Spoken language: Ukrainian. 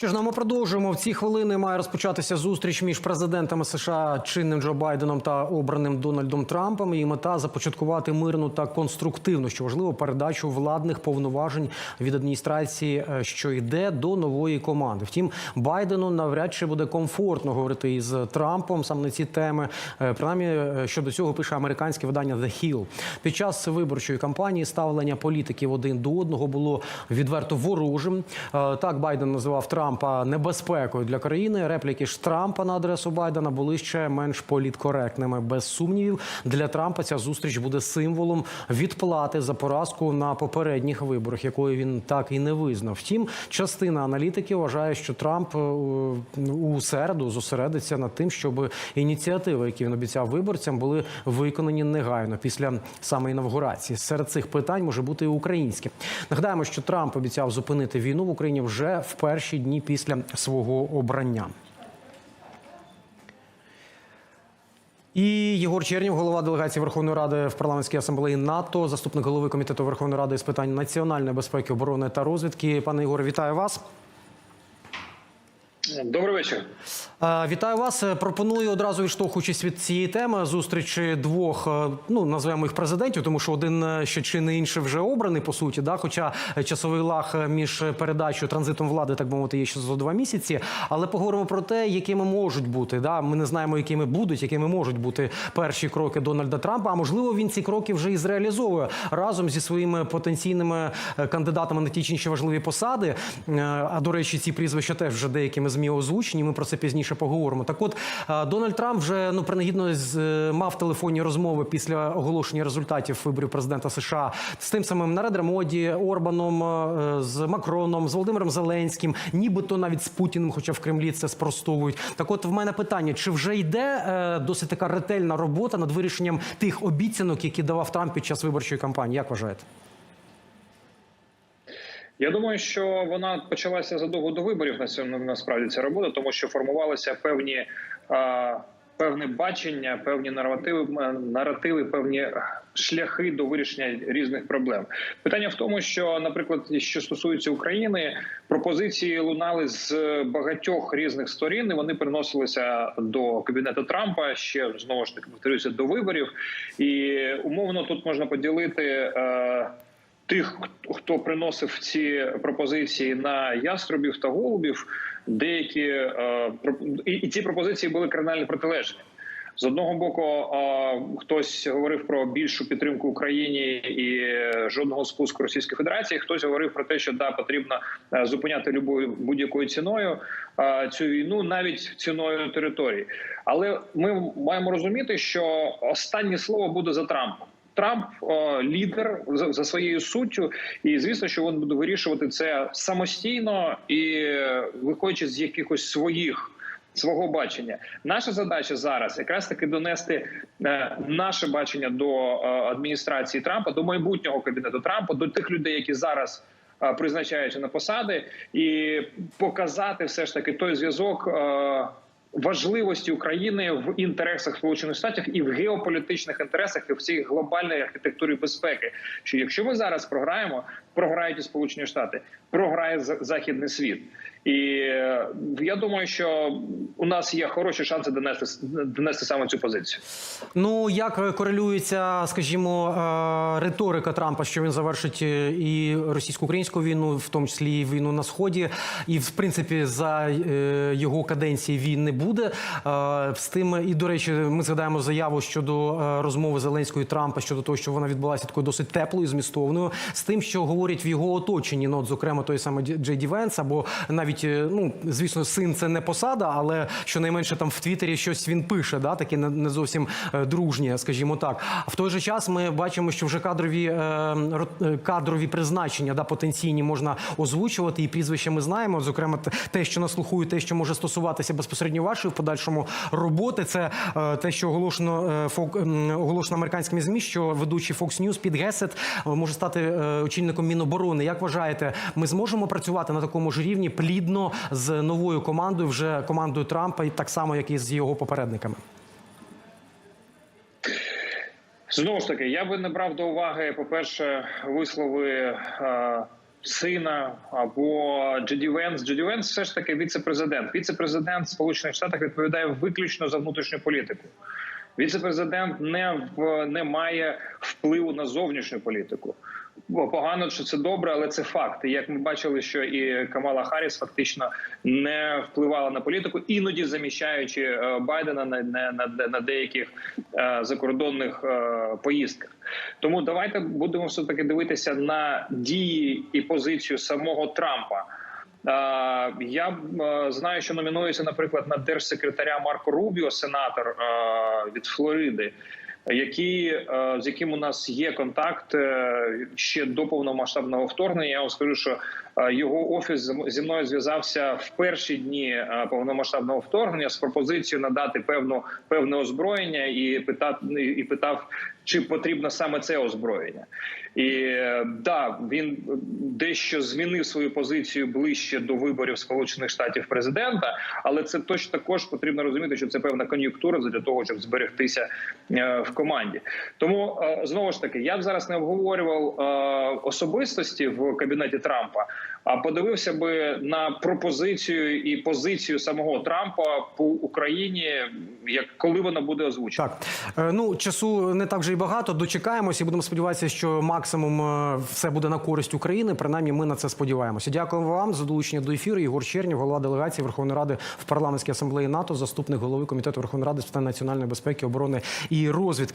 Що ж, ну, ми продовжуємо в ці хвилини. Має розпочатися зустріч між президентами США чинним Джо Байденом та обраним Дональдом Трампом. Її мета започаткувати мирну та конструктивну, що важливо, передачу владних повноважень від адміністрації, е, що йде до нової команди. Втім, Байдену навряд чи буде комфортно говорити із Трампом саме на ці теми. Е, Принаймні, е, щодо цього пише американське видання The Hill. Під час виборчої кампанії ставлення політиків один до одного було відверто ворожим. Так Байден називав Трампа небезпекою для країни. Репліки ж Трампа на адресу Байдена були ще менш політкоректними. Без сумнівів для Трампа ця зустріч буде символом відплати за поразку на попередніх виборах, якої він так і не визнав. Втім, частина аналітиків вважає, що Трамп е, у середу зосередиться над тим, щоб ініціативи, які він обіцяв виборцям, були виконані негайно після саме інавгурації. Серед цих питань може бути і українське. Нагадаємо, що Трамп обіцяв зупинити війну в Україні вже в перші дні після свого обрання. І Єгор Чернів, голова делегації Верховної Ради в парламентській асамблеї НАТО, заступник голови комітету Верховної Ради з питань національної безпеки, оборони та розвідки. Пане Єгоре, вітаю вас. Добрий вечір. Вітаю вас. Пропоную одразу відштовхуючись від цієї теми зустрічі двох, е, ну називаємо їх президентів, тому що один е, ще чи не інший вже обраний по суті. Да, хоча е, часовий лаг між передачою транзитом влади, так би мовити, є ще за два місяці. Але поговоримо про те, якими можуть бути. Да, ми не знаємо, якими будуть, якими можуть бути перші кроки Дональда Трампа. А можливо, він ці кроки вже і зреалізовує разом зі своїми потенційними кандидатами на ті чи інші важливі посади. А до речі, ці прізвища теж вже деякими змі озвучені. Ми про це пізніше поговоримо. Так, от е, Дональд Трамп вже ну принагідно е, мав телефонні розмови після оголошення результатів виборів президента США з тим самим Наредером Моді, Орбаном, е, з Макроном, з Володимиром Зеленським, нібито навіть з Путіним, хоча в Кремлі це спростовують. Так, от в мене питання: чи вже йде досить така ретельна робота над вирішенням тих обіцянок, які давав Трамп під час виборчої кампанії? Як вважаєте? Я думаю, що вона почалася задовго до виборів на цьому насправді ця робота, тому що формувалися певні певне бачення, певні наративи, наративи, певні шляхи до вирішення різних проблем. Питання в тому, що, наприклад, що стосується України, пропозиції лунали з багатьох різних сторін. і Вони приносилися до кабінету Трампа ще знову ж таки повторюся до виборів, і умовно тут можна поділити. Тих, хто приносив ці пропозиції на яструбів та голубів, деякі е, і, і ці пропозиції були кардинально протилежні. З одного боку, е, хтось говорив про більшу підтримку Україні і жодного спуску Російської Федерації. Хтось говорив про те, що да потрібно е, зупиняти любою будь-якою ціною е, цю війну, навіть ціною території. Але ми маємо розуміти, що останнє слово буде за Трампом. Трамп лідер за, своєю суттю, і звісно, що він буде вирішувати це самостійно і виходячи з якихось своїх. Свого бачення, наша задача зараз якраз таки донести е, наше бачення до е, адміністрації Трампа, до майбутнього кабінету Трампа, до тих людей, які зараз е, призначаються на посади, і показати все ж таки той зв'язок. Важливості України в інтересах Сполучених Штатів і в геополітичних інтересах і в цій архітектурі безпеки. Що якщо ми зараз програємо, програють і Сполучені Штати, програє за- західний світ. І е, я думаю, що у нас є хороші шанси донести донести саме цю позицію. Ну як е, корелюється, скажімо, е, риторика Трампа, що він завершить і російсько-українську війну, в тому числі і війну на сході, і в принципі за його каденції він не буде. З тим, і до речі, ми згадаємо заяву щодо розмови Зеленського і Трампа щодо того, що вона відбулася такою досить теплою, змістовною, з тим, що говорять в його оточенні, ну от, зокрема той самий Джей Ді Венс, або навіть е, ну звісно, син це не посада, але щонайменше там в Твіттері щось він пише, да, таке не зовсім е, дружнє, скажімо так. А в той же час ми бачимо, що вже кадрові е, кадрові призначення да, потенційні можна озвучувати, і прізвища ми знаємо. Зокрема, те- що на слуху, те, що може стосуватися безпосередньо вашої в подальшому роботи, це те, що оголошено фок, оголошено американськими змі, що ведучий Fox News Піт Гесет може стати очільником Міноборони. Як вважаєте, ми зможемо працювати на такому ж рівні плідно з новою командою, вже командою Трампа, і так само, як і з його попередниками? Знову ж таки, я би не брав до уваги, по перше, вислови е, сина або Джеді Венс. Джеді Венс все ж таки віце-президент. Віце-президент Сполучених Штатів відповідає виключно за внутрішню політику. Віце-президент не в не має впливу на зовнішню політику. Погано, що це добре, але це факт. Як ми бачили, що і Камала Харріс фактично не впливала на політику, іноді заміщаючи е, Байдена на на, на, на деяких е, закордонних е, поїздках. Тому давайте будемо все таки дивитися на дії і позицію самого Трампа. Я знаю, що номінується, наприклад, на держсекретаря Марко Рубіо, сенатор від Флориди, який, е, з яким у нас є контакт е, ще до повномасштабного вторгнення. Я вам скажу, що е, його офіс зі- мною зв'язався в перші дні повномасштабного вторгнення з пропозицією надати певну певне озброєння і питав і питав, чи потрібно саме це озброєння. І да, він дещо змінив свою позицію ближче до виборів Сполучених Штатів президента, але це точно також потрібно розуміти, що це певна кон'юнктура для того, щоб зберегтися е, в команді. Тому е, знову ж таки, я б зараз не обговорював е, особистості в кабінеті Трампа, подивився би на пропозицію і позицію самого Трампа по Україні, як коли вона буде озвучена. Так, Е, ну часу не так вже й багато. Дочекаємося і будемо сподіватися, що максимум е, все буде на користь України. Принаймні, ми на це сподіваємося. Дякуємо вам за долучення до ефіру. Єгор Чернів, голова делегації Верховної Ради в парламентській асамблеї НАТО, заступник голови комітету Верховної Ради з питань національної безпеки, оборони і розвідки.